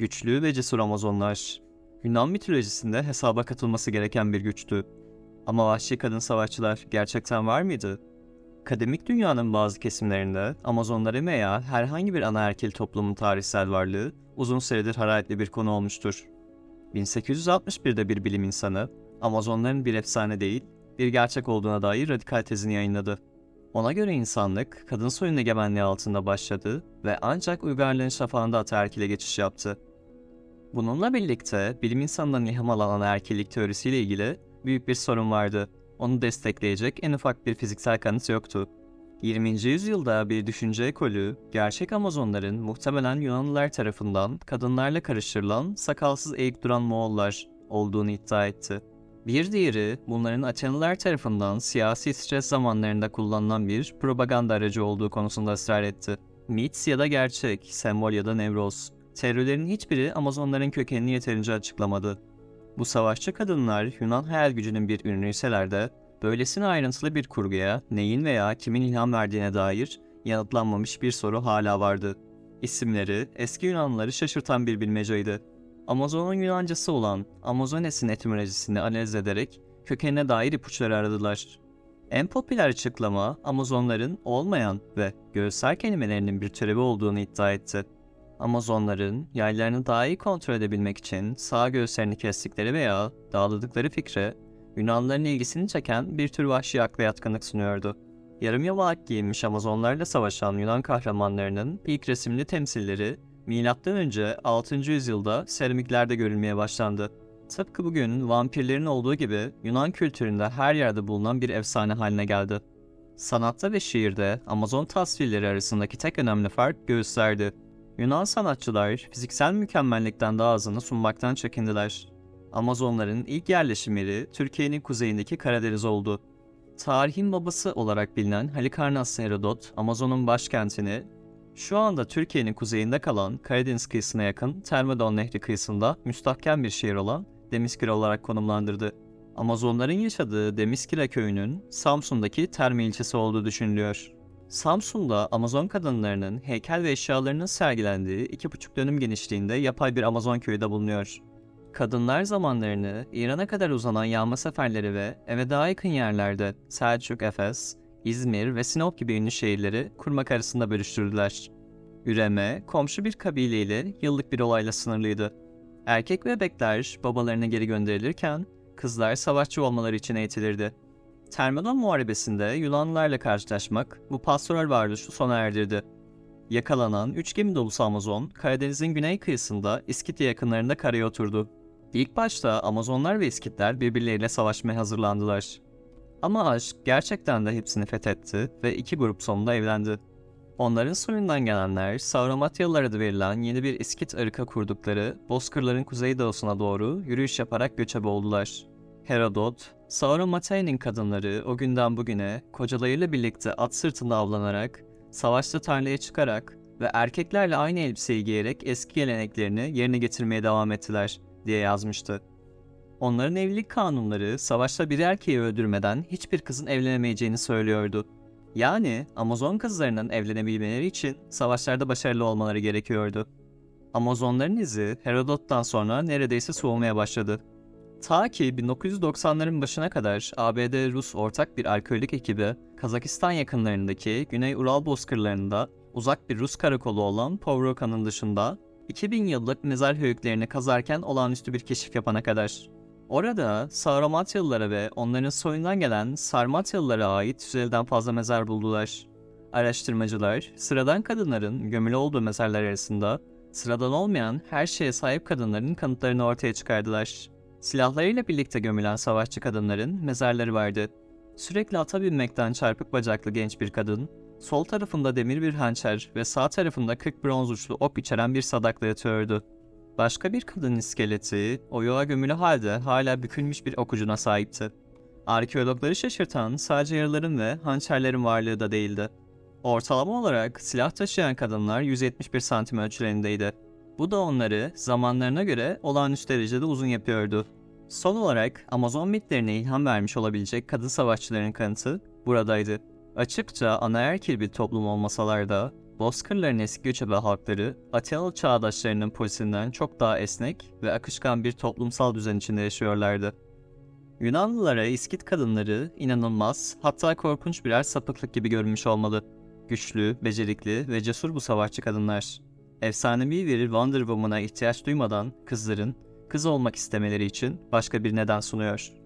Güçlü ve cesur Amazonlar. Yunan mitolojisinde hesaba katılması gereken bir güçtü. Ama vahşi kadın savaşçılar gerçekten var mıydı? Akademik dünyanın bazı kesimlerinde Amazonların veya herhangi bir anaerkil toplumun tarihsel varlığı uzun süredir hararetli bir konu olmuştur. 1861'de bir bilim insanı, Amazonların bir efsane değil, bir gerçek olduğuna dair radikal tezini yayınladı. Ona göre insanlık, kadın soyun egemenliği altında başladı ve ancak uygarlığın şafağında ataerkile geçiş yaptı. Bununla birlikte bilim insanından ilham alan anaerkillik teorisiyle ilgili büyük bir sorun vardı. Onu destekleyecek en ufak bir fiziksel kanıt yoktu. 20. yüzyılda bir düşünce ekolü, gerçek Amazonların muhtemelen Yunanlılar tarafından kadınlarla karıştırılan sakalsız eğik duran Moğollar olduğunu iddia etti. Bir diğeri, bunların Atenalılar tarafından siyasi stres zamanlarında kullanılan bir propaganda aracı olduğu konusunda ısrar etti. Mit ya da gerçek, sembol ya da nevroz. Teorilerin hiçbiri Amazonların kökenini yeterince açıklamadı. Bu savaşçı kadınlar Yunan hayal gücünün bir ürünüyseler de böylesine ayrıntılı bir kurguya neyin veya kimin ilham verdiğine dair yanıtlanmamış bir soru hala vardı. İsimleri eski Yunanlıları şaşırtan bir bilmeceydi. Amazon'un Yunancası olan Amazones'in etimolojisini analiz ederek kökenine dair ipuçları aradılar. En popüler açıklama Amazonların olmayan ve göğüsler kelimelerinin bir türevi olduğunu iddia etti. Amazonların yaylarını daha iyi kontrol edebilmek için sağ göğüslerini kestikleri veya dağladıkları fikri Yunanlıların ilgisini çeken bir tür vahşi akla yatkınlık sunuyordu. Yarım yamalak giyinmiş Amazonlarla savaşan Yunan kahramanlarının ilk resimli temsilleri M.Ö. 6. yüzyılda seramiklerde görülmeye başlandı. Tıpkı bugün vampirlerin olduğu gibi Yunan kültüründe her yerde bulunan bir efsane haline geldi. Sanatta ve şiirde Amazon tasvirleri arasındaki tek önemli fark göğüslerdi. Yunan sanatçılar fiziksel mükemmellikten daha azını sunmaktan çekindiler. Amazonların ilk yerleşim yeri Türkiye'nin kuzeyindeki Karadeniz oldu. Tarihin babası olarak bilinen Halikarnas Herodot, Amazon'un başkentini şu anda Türkiye'nin kuzeyinde kalan Karadeniz kıyısına yakın Termodon Nehri kıyısında müstahkem bir şehir olan Demiskira olarak konumlandırdı. Amazonların yaşadığı Demiskira köyünün Samsun'daki Terme ilçesi olduğu düşünülüyor. Samsun'da Amazon kadınlarının heykel ve eşyalarının sergilendiği 2,5 dönüm genişliğinde yapay bir Amazon köyü de bulunuyor. Kadınlar zamanlarını İran'a kadar uzanan yağma seferleri ve eve daha yakın yerlerde Selçuk, Efes, İzmir ve Sinop gibi ünlü şehirleri kurmak arasında bölüştürdüler. Üreme, komşu bir kabileyle yıllık bir olayla sınırlıydı. Erkek bebekler babalarına geri gönderilirken, kızlar savaşçı olmaları için eğitilirdi. Termodon Muharebesi'nde Yunanlılarla karşılaşmak bu pastoral varoluşu sona erdirdi. Yakalanan 3 gemi dolusu Amazon, Karadeniz'in güney kıyısında İskitya yakınlarında karaya oturdu. İlk başta Amazonlar ve İskitler birbirleriyle savaşmaya hazırlandılar. Ama aşk gerçekten de hepsini fethetti ve iki grup sonunda evlendi. Onların soyundan gelenler Sauromatyalılar adı verilen yeni bir İskit ırka kurdukları Bozkırların kuzeydoğusuna doğru yürüyüş yaparak göçebe oldular. Herodot, Sauromatya'nın kadınları o günden bugüne kocalarıyla birlikte at sırtında avlanarak, savaşta tarlaya çıkarak ve erkeklerle aynı elbiseyi giyerek eski geleneklerini yerine getirmeye devam ettiler diye yazmıştı. Onların evlilik kanunları savaşta bir erkeği öldürmeden hiçbir kızın evlenemeyeceğini söylüyordu. Yani Amazon kızlarının evlenebilmeleri için savaşlarda başarılı olmaları gerekiyordu. Amazonların izi Herodot'tan sonra neredeyse soğumaya başladı. Ta ki 1990'ların başına kadar ABD-Rus ortak bir alkolik ekibi Kazakistan yakınlarındaki Güney Ural bozkırlarında uzak bir Rus karakolu olan Povroka'nın dışında 2000 yıllık mezar höyüklerini kazarken olağanüstü bir keşif yapana kadar. Orada Sauromatyalılara ve onların soyundan gelen Sarmatyalılara ait 150'den fazla mezar buldular. Araştırmacılar, sıradan kadınların gömülü olduğu mezarlar arasında sıradan olmayan her şeye sahip kadınların kanıtlarını ortaya çıkardılar. Silahlarıyla birlikte gömülen savaşçı kadınların mezarları vardı. Sürekli ata binmekten çarpık bacaklı genç bir kadın, sol tarafında demir bir hançer ve sağ tarafında 40 bronz uçlu ok içeren bir sadakla yatıyordu. Başka bir kadın iskeleti, oyuğa gömülü halde hala bükülmüş bir okucuna sahipti. Arkeologları şaşırtan sadece yaraların ve hançerlerin varlığı da değildi. Ortalama olarak silah taşıyan kadınlar 171 santim ölçülerindeydi. Bu da onları zamanlarına göre olağanüstü derecede uzun yapıyordu. Son olarak Amazon mitlerine ilham vermiş olabilecek kadın savaşçıların kanıtı buradaydı. Açıkça anaerkil bir toplum olmasalar da Bozkırların eski göçebe halkları, Atinalı çağdaşlarının polisinden çok daha esnek ve akışkan bir toplumsal düzen içinde yaşıyorlardı. Yunanlılara İskit kadınları inanılmaz, hatta korkunç birer sapıklık gibi görünmüş olmalı. Güçlü, becerikli ve cesur bu savaşçı kadınlar. Efsanevi bir Wonder Woman'a ihtiyaç duymadan kızların kız olmak istemeleri için başka bir neden sunuyor.